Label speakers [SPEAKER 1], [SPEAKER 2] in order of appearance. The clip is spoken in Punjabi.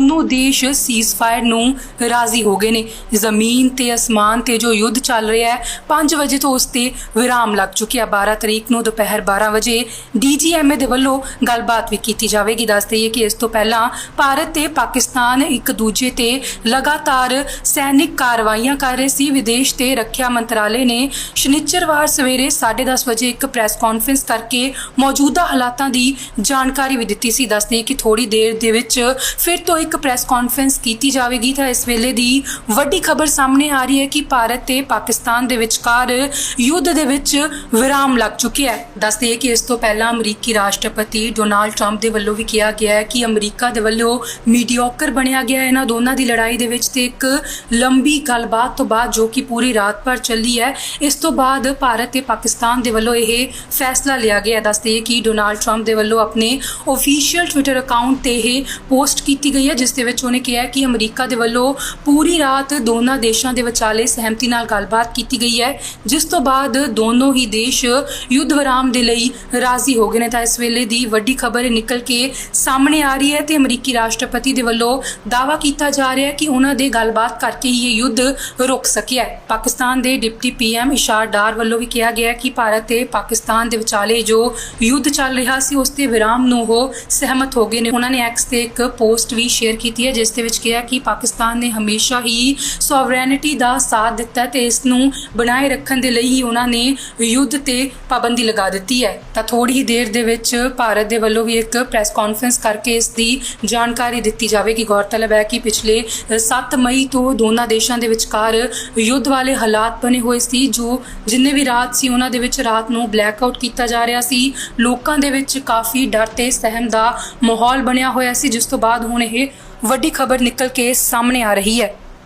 [SPEAKER 1] ਦੋਨੋਂ ਦੇਸ਼ ਸੀਜ਼ਫਾਇਰ ਨੂੰ ਰਾਜ਼ੀ ਹੋ ਗਏ ਨੇ। ਜ਼ਮੀਨ ਤੇ ਅਸਮਾਨ ਤੇ ਜੋ ਯੁੱਧ ਚੱਲ ਰਿਹਾ ਹੈ 5 ਵਜੇ ਤੋਂ ਉਸ ਤੇ ਵਿਰਾਮ ਲੱਗ ਚੁੱਕਿਆ। 12 ਤਰੀਕ ਨੂੰ ਦੁਪਹਿਰ 12 ਵਜੇ ਡੀਜੀਐਮਏ ਦੇ ਵੱਲੋਂ ਗੱਲਬਾਤ ਵੀ ਕੀਤੀ ਜਾਵੇਗੀ। ਦੱਸ ਦਈਏ ਕਿ ਇਸ ਤੋਂ ਪਹਿਲਾਂ ਭਾਰਤ ਤੇ ਪਾਕਿਸਤਾਨ ਇੱਕ ਦੂਜੇ ਤੇ ਲਗਾਤਾਰ ਸੈਨਿਕ ਕਾਰਵਾਈਆਂ ਕਰ ਰਹੇ ਸੀ। ਵਿਦੇਸ਼ ਤੇ ਰੱਖਿਆ ਮੰਤਰਾਲੇ ਨੇ ਸ਼ਨੀਚਰਵਾਰ ਸਵੇਰੇ 10:30 ਵਜੇ ਇੱਕ ਪ੍ਰੈਸ ਕਾਨਫਰੰਸ ਕਰਕੇ ਮੌਜੂਦਾ ਹਾਲਾਤਾਂ ਦੀ ਜਾਣਕਾਰੀ ਵੀ ਦਿੱਤੀ ਸੀ। ਦੱਸਦੇ ਕਿ ਥੋੜੀ ਦੇਰ ਦੇ ਵਿੱਚ ਫਿਰ ਤੋਂ ਇੱਕ ਪ੍ਰੈਸ ਕਾਨਫਰੰਸ ਕੀਤੀ ਜਾਵੇਗੀ ਤਾਂ ਇਸ ਵੇਲੇ ਦੀ ਵੱਡੀ ਖਬਰ ਸਾਹਮਣੇ ਆ ਰਹੀ ਹੈ ਕਿ ਭਾਰਤ ਤੇ ਪਾਕਿਸਤਾਨ ਦੇ ਵਿਚਕਾਰ ਯੁੱਧ ਦੇ ਵਿੱਚ ਵਿਰਾਮ ਲੱਗ ਚੁੱਕਿਆ ਹੈ ਦੱਸ ਦਈਏ ਕਿ ਇਸ ਤੋਂ ਪਹਿਲਾਂ ਅਮਰੀਕੀ ਰਾਸ਼ਟਰਪਤੀ ਡੋਨਾਲਡ ਟਰੰਪ ਦੇ ਵੱਲੋਂ ਵੀ ਕਿਹਾ ਗਿਆ ਹੈ ਕਿ ਅਮਰੀਕਾ ਦੇ ਵੱਲੋਂ ਮੀਡੀਓਕਰ ਬਣਿਆ ਗਿਆ ਇਹਨਾਂ ਦੋਨਾਂ ਦੀ ਲੜਾਈ ਦੇ ਵਿੱਚ ਤੇ ਇੱਕ ਲੰਬੀ ਗੱਲਬਾਤ ਤੋਂ ਬਾਅਦ ਜੋ ਕਿ ਪੂਰੀ ਰਾਤ ਭਰ ਚੱਲੀ ਹੈ, ਇਸ ਤੋਂ ਬਾਅਦ ਭਾਰਤ ਤੇ ਪਾਕਿਸਤਾਨ ਦੇ ਵੱਲੋਂ ਇਹ ਫੈਸਲਾ ਲਿਆ ਗਿਆ ਹੈ। ਦੱਸ ਦਈਏ ਕਿ ਡੋਨਾਲਡ ਟਰੰਪ ਦੇ ਵੱਲੋਂ ਆਪਣੇ ਅਫੀਸ਼ੀਅਲ ਟਵਿੱਟਰ ਅਕਾਊਂਟ ਤੇ ਇਹ ਪੋਸਟ ਕੀਤੀ ਗਈ ਹੈ ਜਿਸ ਦੇ ਵਿੱਚ ਉਹਨੇ ਕਿਹਾ ਕਿ ਅਮਰੀਕਾ ਦੇ ਵੱਲੋਂ ਪੂਰੀ ਰਾਤ ਦੋਨਾਂ ਦੇਸ਼ਾਂ ਦੇ ਵਿਚਾਲੇ ਸਹਿਮਤੀ ਨਾਲ ਗੱਲਬਾਤ ਕੀਤੀ ਗਈ ਹੈ, ਜਿਸ ਤੋਂ ਬਾਅਦ ਦੋਨੋਂ ਹੀ ਦੇਸ਼ ਯੁੱਧ ਵਿਰਾਮ ਦੇ ਲਈ ਰਾਜ਼ੀ ਹੋ ਗਏ ਨੇ। ਤਾਂ ਇਸ ਵੇਲੇ ਦੀ ਵੱਡੀ ਖਬਰ ਨਿਕਲ ਕੇ ਸਾਹਮਣੇ ਆ ਰਹੀ ਹੈ ਤੇ ਅਮਰੀਕੀ ਰਾਸ਼ਟਰਪਤੀ ਦੇ ਵੱਲੋਂ ਦਾਅਵਾ ਕੀਤਾ ਜਾ ਰਿਹਾ ਹੈ ਕਿ ਉਹਨਾਂ ਦੇ ਗੱਲਬਾਤ ਕਰਕੇ ਹੀ ਇਹ ਯੁੱਧ ਰੁਕ ਸਕਿਆ ਹੈ। ਪਾਕਿਸਤਾਨ ਦੇ ਡਿਪਟੀ ਪੀਐਮ ਇਸ਼ਾਰ ਡਾਰ ਵੱਲੋਂ ਵੀ ਕਿਹਾ ਗਿਆ ਕਿ ਭਾਰਤ ਤੇ ਪਾਕਿਸਤਾਨ ਦੇ ਵਿਚਾਲੇ ਜੋ ਯੁੱਧ ਚੱਲ ਰਿਹਾ ਸੀ, ਉਸ ਤੇ ਵਿਰਾਮ ਨੂੰ ਉਹ ਸਹਿਮਤ ਹੋ ਗਏ ਨੇ। ਉਹਨਾਂ ਨੇ ਐਕਸ ਤੇ ਇੱਕ ਪੋਸਟ ਵੀ ਸ਼ੇਅਰ ਕੀਤੀ ਹੈ, ਜਿਸ ਦੇ ਵਿੱਚ ਕਿਹਾ ਕਿ ਪਾਕਿਸਤਾਨ ਨੇ ਹਮੇਸ਼ਾ ਹੀ ਸੋਵਰੈਨਿਟੀ ਦਾ ਸਾਥ ਦਿੱਤਾ ਹੈ ਤੇ ਇਸ ਨੂੰ ਬਣਾਏ ਰੱਖਣ ਦੇ ਲਈ ਹੀ ਉਹਨਾਂ ਨੇ ਯੁੱਧ ਤੇ ਪਾਬੰਦੀ ਲਗਾ ਦਿੱਤੀ ਹੈ। ਤਾਂ ਥੋੜੀ ਹੀ ਦੇਰ ਦੇ ਵਿੱਚ ਭਾਰਤ ਦੇ ਵੱਲੋਂ ਵੀ ਇੱਕ ਪ੍ਰੈਸ ਕਾਨਫਰੰਸ ਕਰਕੇ ਇਸ ਦੀ ਜਾਣਕਾਰੀ ਦਿੱਤੀ ਜਾਵੇਗੀ। ਗੌਰਤਲਬ ਹੈ ਕਿ ਪਿਛਲੇ 7 ਮਈ ਤੋਂ ਦੋਨਾਂ ਦੇਸ਼ਾਂ ਦੇ ਵਿਚਕਾਰ ਯੁੱਧ ਵਾਲੇ ਹਾਲਾਤ ਬਣੇ ਹੋਏ ਸੀ, ਜੋ ਜਿੰਨੇ ਵੀ ਰਾਤ ਸੀ, ਉਹਨਾਂ ਦੇ ਵਿੱਚ ਰਾਤ ਨੂੰ ਬਲੈਕਆਊਟ ਕੀਤਾ ਜਾ ਰਿਹਾ ਸੀ। ਲੋਕਾਂ ਦੇ ਵਿੱਚ ਕਾਫੀ ਡਰ ਤੇ ਸਹਿਮ ਦਾ ਮਾਹੌਲ ਬਣਿਆ ਹੋਇਆ ਸੀ, ਜਿਸ ਤੋਂ ਬਾਅਦ ਹੁਣ ਇਹ ਵੱਡੀ ਖਬਰ ਨਿਕਲ ਕੇ ਸਾਹਮਣੇ ਆ ਰਹੀ ਹੈ।